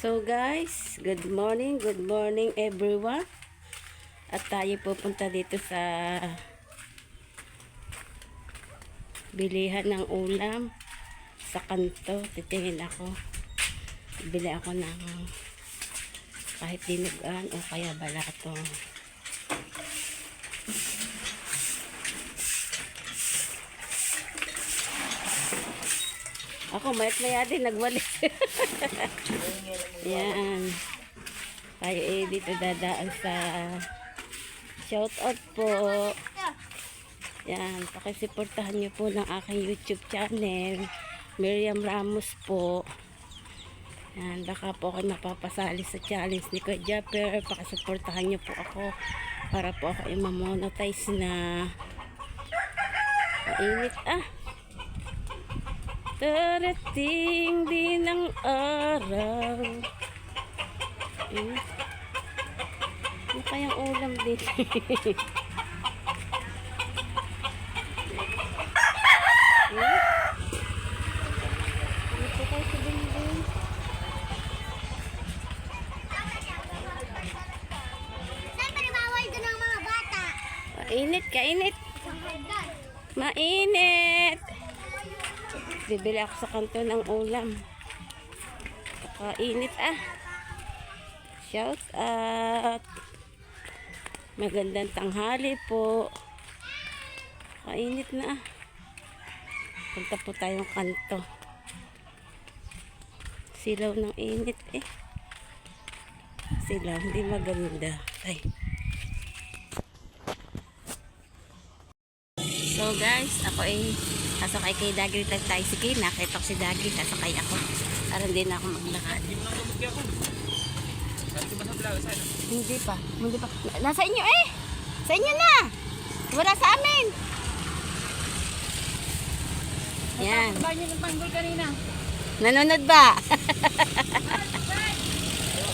So guys, good morning, good morning everyone. At tayo pupunta dito sa bilihan ng ulam sa kanto. Titingin ako. Bili ako ng kahit dinugan o kaya balato. Ako, mayat maya din, nagwalis. Yan. Tayo eh, dito dadaan sa shout out po. Yan, pakisuportahan niyo po ng aking YouTube channel. Miriam Ramos po. Yan, baka po ako napapasali sa challenge ni Kuya Japper. Pakisuportahan niyo po ako para po ako i-monetize na. Mainit ah. Darating din ang araw. Eh, ano kayang ulam din? eh? Dito tayo sa bata. Mainit, kainit. Mainit. Bibili ako sa kanto ng ulam. Kakainit ah. Shout out. Magandang tanghali po. Kainit na ah. Punta po tayong kanto. Silaw ng init eh. Silaw, hindi maganda. Ay. So guys, ako ay sasakay kay Dagri tag tricycle. Nakita ko si Dagri, sasakay ako. Para hindi na ako maglakad. Hindi pa. Hindi pa. Nasa inyo eh. Sa inyo na. Wala sa amin. Yan. Ba niyo ng panggol kanina? Nanonood ba?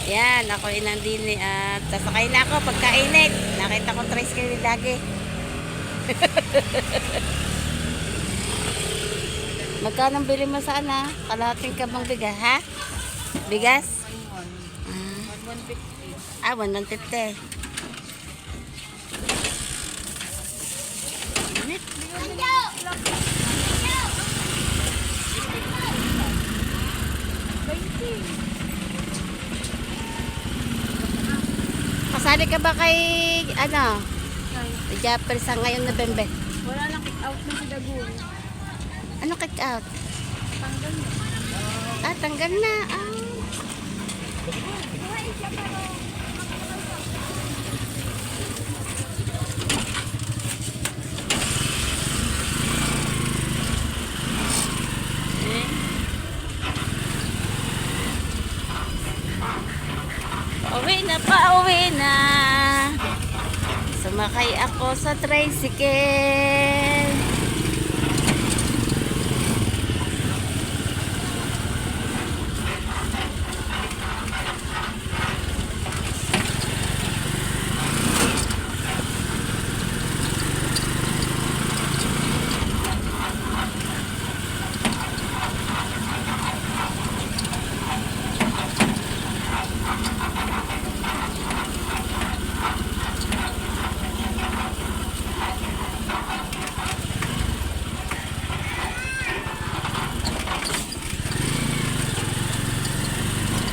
Yan, ako ay nandini at sasakay na ako pagkainit. Nakita ko tricycle ni Dagi. Magkano bili mo sana? Kalahating ka bang bigas, ha? Bigas? Ah, 150. Init. Kasali ka ba kay, ano, Japper sa ngayon November? Wala lang out na si Dagun. Ano kick out? Tanggal mo. Ah, tanggal na. Ah. Pauwi na, pauwi na. Sumakay ako sa tricycle.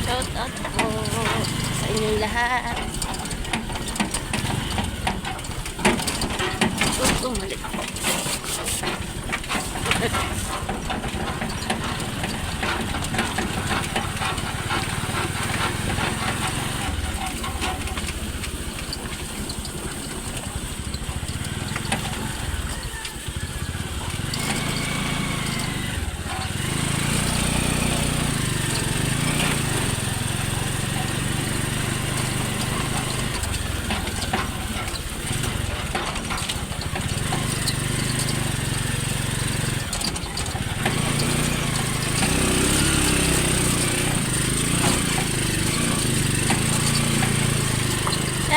Shout out po inyong lahat. Oh, mali. Yan,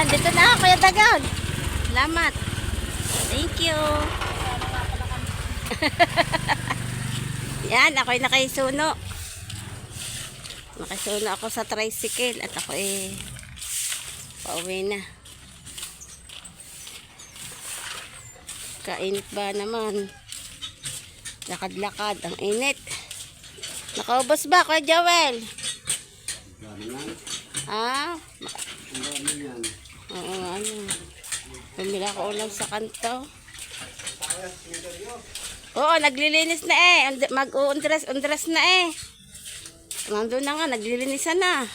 dito na ako, Kuya Dagag. Salamat. Thank you. Yan, ako'y nakaisuno. Nakasuna ako sa tricycle at ako eh pauwi na. Kainit ba naman? Lakad-lakad, ang init. Nakaubos ba, Kuya Joel? Ah? Oo, ano. Pumila ko ulam sa kanto. Oo, naglilinis na eh. Und- Mag-uundras, undras na eh. Nandun na nga, naglilinisan na.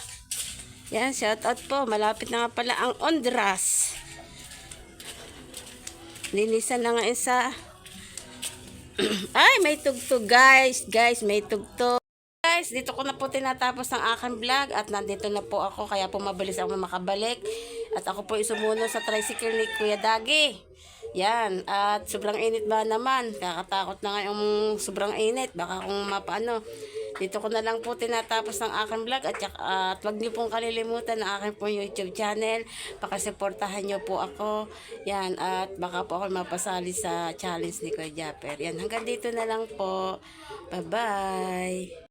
Yan, shout out po. Malapit na nga pala ang undras. Linisan na nga yun sa... Ay, may tugtog guys. Guys, may tugtog. Guys, dito ko na po tinatapos ang aking vlog at nandito na po ako kaya po mabilis ako makabalik. At ako po isumuno sa tricycle ni Kuya Dagi. Yan, at sobrang init ba naman? Kakatakot na nga sobrang init. Baka kung mapaano. Dito ko na lang po tinatapos ang aking vlog at, at wag niyo pong kalilimutan ang aking po YouTube channel. Pakasuportahan niyo po ako. Yan, at baka po ako mapasali sa challenge ni Kuya Japper. Yan, hanggang dito na lang po. Bye-bye.